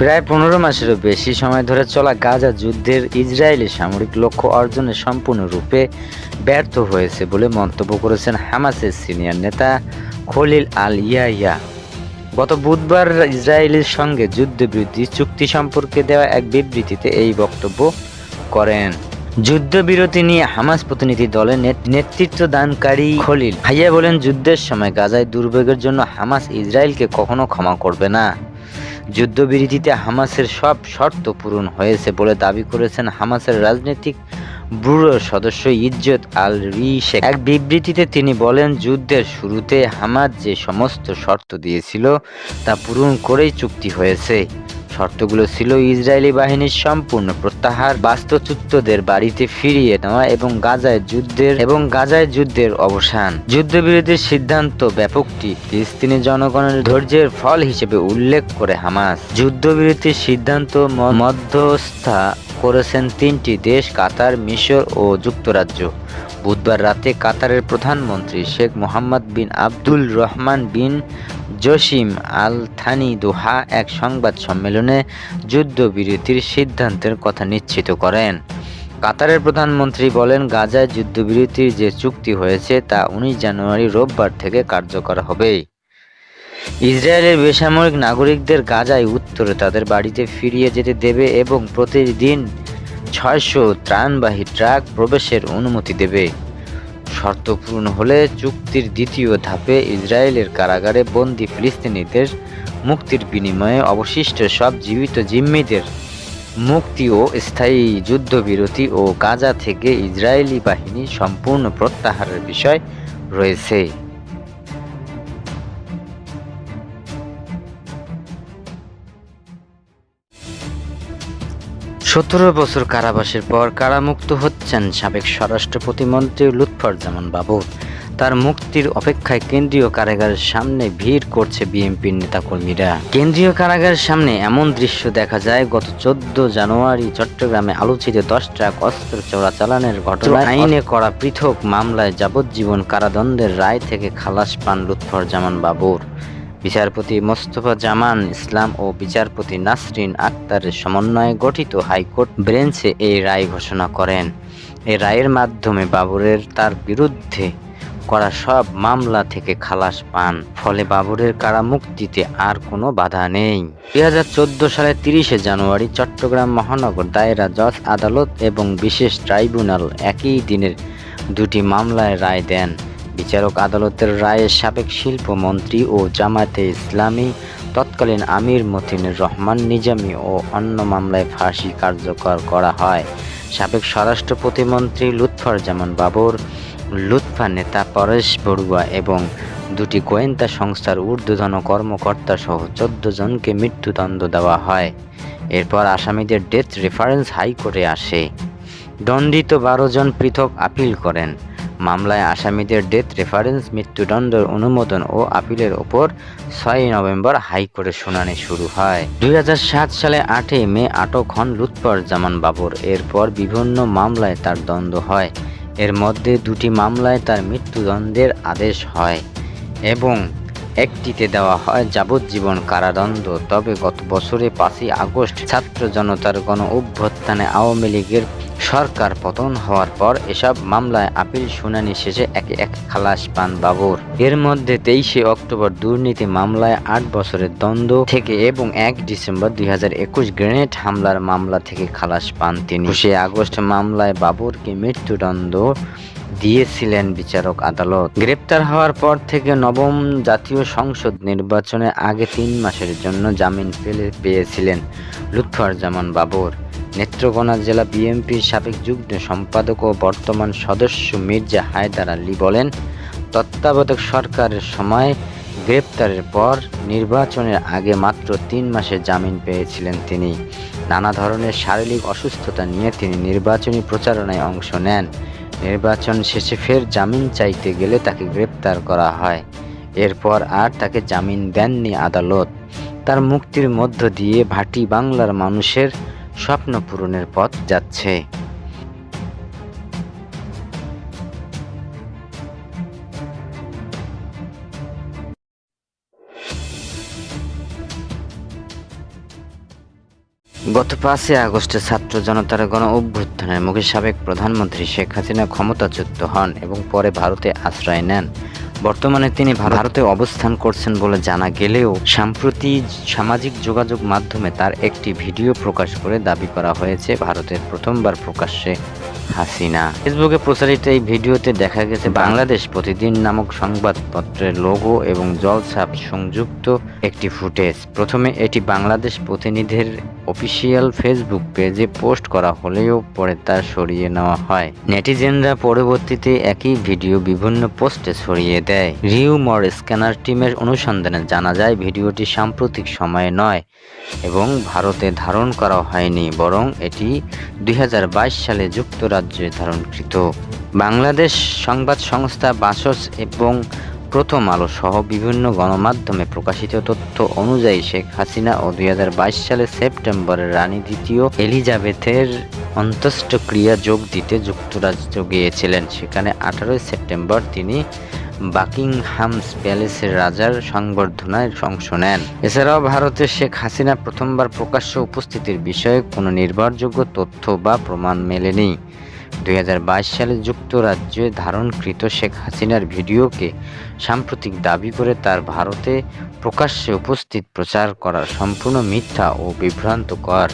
প্রায় পনেরো মাসেরও বেশি সময় ধরে চলা গাজা যুদ্ধের ইসরায়েলি সামরিক লক্ষ্য অর্জনে সম্পূর্ণরূপে ব্যর্থ হয়েছে বলে মন্তব্য করেছেন হামাসের সিনিয়র নেতা খলিল আল ইয়াইয়া গত বুধবার ইসরায়েলের সঙ্গে যুদ্ধবিরতি চুক্তি সম্পর্কে দেওয়া এক বিবৃতিতে এই বক্তব্য করেন। যুদ্ধবিরতি নিয়ে হামাস প্রতিনিধি দলের নেত- নেতৃত্ব দানকারী খলিল হাইয়া বলেন, যুদ্ধের সময় গাজায় দুর্ভোগের জন্য হামাস ইসরায়েলকে কখনো ক্ষমা করবে না। যুদ্ধবিরতিতে হামাসের সব শর্ত পূরণ হয়েছে বলে দাবি করেছেন হামাসের রাজনৈতিক ব্যুরোর সদস্য ইজ্জত আল রিশেক এক বিবৃতিতে তিনি বলেন, যুদ্ধের শুরুতে হামাস যে সমস্ত শর্ত দিয়েছিল তা পূরণ করেই চুক্তি হয়েছে। শর্তগুলো ছিল ইসরায়েলি বাহিনীর সম্পূর্ণ প্রত্যাহার, বাস্তুচ্যুতদের বাড়িতে ফিরিয়ে নেওয়া এবং গাজায় যুদ্ধের এবং গাজায় যুদ্ধের অবসান। যুদ্ধবিরতির সিদ্ধান্ত ব্যাপকটি ফিলিস্তিনি জনগণের ধৈর্যের ফল হিসেবে উল্লেখ করে হামাস। যুদ্ধবিরতির সিদ্ধান্ত মধ্যস্থা করেছেন তিনটি দেশ, কাতার, মিশর ও যুক্তরাজ্য। বুধবার রাতে কাতারের প্রধানমন্ত্রী Sheikh Mohammed bin Abdul Rahman bin Jassim Al Thani Doha এক সংবাদ সম্মেলনে যুদ্ধবিরতির সিদ্ধান্তের কথা নিশ্চিত করেন। কাতারের প্রধানমন্ত্রী বলেন, গাজায় যুদ্ধবিরতির যে চুক্তি হয়েছে তা উনিশ জানুয়ারি রোববার থেকে কার্যকর হবে। ইসরায়েলের বেসামরিক নাগরিকদের গাজায় উত্তরে তাদের বাড়িতে ফিরিয়ে যেতে দেবে এবং প্রতিদিন ছয়শো ত্রাণবাহী ট্রাক প্রবেশের অনুমতি দেবে। শর্ত পূরণ হলে চুক্তির দ্বিতীয় ধাপে ইসরায়েলের কারাগারে বন্দি ফিলিস্তিনিদের মুক্তির বিনিময়ে অবশিষ্ট সব জীবিত জিম্মিদের মুক্তি ও স্থায়ী যুদ্ধবিরতি ও গাজা থেকে ইসরায়েলি বাহিনী সম্পূর্ণ প্রত্যাহারের বিষয় রয়েছে। সতেরো বছর কারাবাসের পর কারামুক্ত হচ্ছেন সাবেক স্বরাষ্ট্র প্রতিমন্ত্রী লুৎফরজামান বাবু। তার মুক্তির অপেক্ষায় কেন্দ্রীয় কারাগারের সামনে ভিড় করছে বিএনপির নেতাকর্মীরা। কেন্দ্রীয় কারাগারের সামনে এমন দৃশ্য দেখা যায় গত চোদ্দ জানুয়ারি চট্টগ্রামে আলোচিত দশ ট্রাক অস্ত্র চোরাচালানের ঘটনায় আইনে করা পৃথক মামলায় যাবজ্জীবন কারাদণ্ডের রায় থেকে খালাস পান লুৎফরজামান বাবুর। বিচারপতি মোস্তফা জামান ইসলাম ও বিচারপতি নাসরিন আক্তারের সমন্বয়ে গঠিত হাইকোর্ট ব্রেঞ্চে এই রায় ঘোষণা করেন। এই রায়ের মাধ্যমে বাবরের তার বিরুদ্ধে করা সব মামলা থেকে খালাস পান, ফলে বাবরের কারামুক্তিতে আর কোনো বাধা নেই। দুই সালের তিরিশে জানুয়ারি চট্টগ্রাম মহানগর দায়রা জজ আদালত এবং বিশেষ ট্রাইব্যুনাল একই দিনের দুটি মামলায় রায় দেন। বিচারক আদালতের রায়ে সাবেক শিল্পমন্ত্রী ও জামায়াতে ইসলামী তৎকালীন আমির মতিনুর রহমান নিজামী ও অন্য মামলায় ফাঁসি কার্যকর করা হয়। সাবেক স্বরাষ্ট্র প্রতিমন্ত্রী লুৎফরজামান বাবর, লুৎফা নেতা পরেশ বড়ুয়া এবং দুটি গোয়েন্দা সংস্থার ঊর্ধ্বতন কর্মকর্তা সহ চোদ্দ জনকে মৃত্যুদণ্ড দেওয়া হয়। এরপর আসামিদের ডেথ রেফারেন্স হাইকোর্টে আসে। দণ্ডিত বারো জন পৃথক আপিল করেন। মামলায় আসামিদের ডেথ রেফারেন্স, মৃত্যুদণ্ডের অনুমোদন ও আপিলের ওপর ছয় নভেম্বর হাইকোর্টে শুনানি শুরু হয়। দুই হাজার সাত সালে আটই মে আটক হন লুৎফর জামান বাবর। এরপর বিভিন্ন মামলায় তার দ্বন্দ্ব হয়। এর মধ্যে দুটি মামলায় তার মৃত্যুদণ্ডের আদেশ হয় এবং একটিতে দেওয়া হয় যাবজ্জীবন কারাদণ্ড। তবে গত বছরে পাঁচই আগস্ট ছাত্র জনতার গণ অভ্যুত্থানে আওয়ামী লীগের সরকার পতন হওয়ার পর এসব মামলায় আপিল শুনানি শেষে একে এক খালাস পান বাবর। এর মধ্যে তেইশে অক্টোবর দুর্নীতি মামলায় আট বছরের দ্বন্দ্ব থেকে এবং এক ডিসেম্বর দুই হাজার একুশ গ্রেনেড হামলার মামলা থেকে খালাস পান তিনি। একুশে আগস্ট মামলায় বাবরকে মৃত্যুদণ্ড দিয়েছিলেন বিচারক আদালত। গ্রেপ্তার হওয়ার পর থেকে নবম জাতীয় সংসদ নির্বাচনে আগে তিন মাসের জন্য জামিন পেয়েছিলেন লুৎফরজামান বাবর। নেত্রকোনা জেলা বিএনপির সাবেক যুগ্ম সম্পাদক ও বর্তমান সদস্য মির্জা হায়দার আলী বলেন, তত্ত্বাবধায়ক সরকারের সময় গ্রেপ্তারের পর নির্বাচনের আগে মাত্র তিন মাসে জামিন পেয়েছিলেন তিনি। নানা ধরনের শারীরিক অসুস্থতা নিয়ে তিনি নির্বাচনী প্রচারণায় অংশ নেন। নির্বাচন শেষে ফের জামিন চাইতে গেলে তাকে গ্রেপ্তার করা হয়। এরপর আর তাকে জামিন দেননি আদালত। তার মুক্তির মধ্য দিয়ে ভাটি বাংলার মানুষের স্বপ্ন পূরণের পথ যাচ্ছে। গত পাঁচই আগস্টে ছাত্র জনতার গণ অভ্যুত্থানের মুখে সাবেক প্রধানমন্ত্রী শেখ হাসিনা ক্ষমতাচ্যুত হন এবং পরে ভারতে আশ্রয় নেন। বর্তমানে তিনি ভারতে অবস্থান করছেন বলে জানা গেলেও সম্প্রতি সামাজিক যোগাযোগ মাধ্যমে তার একটি ভিডিও প্রকাশ করে দাবি করা হয়েছে, ভারতের প্রথমবার প্রকাশ্যে হাসিনা। ফেসবুকে প্রচারিত এই ভিডিওতে দেখা গেছে, বাংলাদেশ প্রতিদিন নামক সংবাদপত্রের লোগো এবং জলছাপ সংযুক্ত একটি ফুটেজ। প্রথমে এটি বাংলাদেশ প্রতিনিধির অফিসিয়াল ফেসবুক পেজে পোস্ট করা হলেও পরে তা সরিয়ে নেওয়া হয়। নেটিজেনরা পরবর্তীতে একই ভিডিও বিভিন্ন পোস্টে ছড়িয়ে দেয়। রিউমর স্ক্যানার টিমের অনুসন্ধানে জানা যায়, ভিডিওটি সাম্প্রতিক সময়ে নয় এবং ভারতে ধারণ করা হয়নি, বরং এটি দুই হাজার বাইশ সালে যুক্তরাজ্যে ধারণকৃত। বাংলাদেশ সংবাদ সংস্থা বাসস এবং প্রথম আলো সহ বিভিন্ন গণমাধ্যমে প্রকাশিত তথ্য অনুযায়ী শেখ হাসিনা ও দুই সালে সেপ্টেম্বরে রানী দ্বিতীয় এলিজাবেথের অন্ত্যেষ্টিক্রিয়া যোগ দিতে যুক্তরাজ্য গিয়েছিলেন। সেখানে আঠারোই সেপ্টেম্বর তিনি বাকিংহামস প্যালেসের রাজার সংবর্ধনায় অংশ নেন। এছাড়াও ভারতে শেখ হাসিনা প্রথমবার প্রকাশ্য উপস্থিতির বিষয়ে কোনো নির্ভরযোগ্য তথ্য বা প্রমাণ মেলেনি। দুই হাজার বাইশ সালে যুক্তরাজ্যে ধারণকৃত শেখ হাসিনার ভিডিওকে সাম্প্রতিক দাবি করে তার ভারতে প্রকাশ্যে উপস্থিত প্রচার করা সম্পূর্ণ মিথ্যা ও বিভ্রান্তকর।